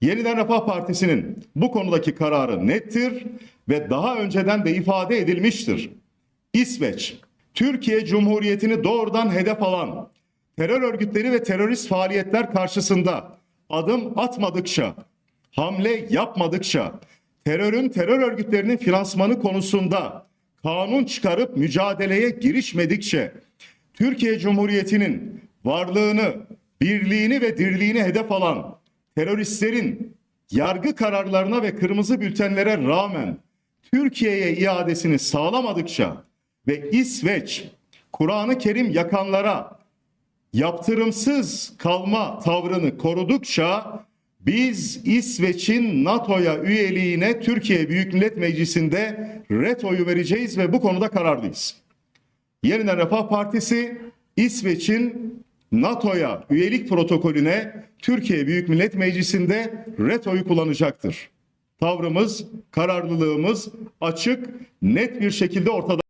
Yeniden Refah Partisi'nin bu konudaki kararı nettir ve daha önceden de ifade edilmiştir. İsveç, Türkiye Cumhuriyeti'ni doğrudan hedef alan terör örgütleri ve terörist faaliyetler karşısında adım atmadıkça, hamle yapmadıkça, terörün terör örgütlerinin finansmanı konusunda kanun çıkarıp mücadeleye girişmedikçe, Türkiye Cumhuriyeti'nin varlığını, birliğini ve dirliğini hedef alan teröristlerin yargı kararlarına ve kırmızı bültenlere rağmen Türkiye'ye iadesini sağlamadıkça ve İsveç Kur'an-ı Kerim yakanlara yaptırımsız kalma tavrını korudukça biz İsveç'in NATO'ya üyeliğine Türkiye Büyük Millet Meclisi'nde ret oyu vereceğiz ve bu konuda kararlıyız. Yeniden Refah Partisi İsveç'in NATO'ya üyelik protokolüne Türkiye Büyük Millet Meclisi'nde ret oyu kullanacaktır. Tavrımız, kararlılığımız açık, net bir şekilde ortada.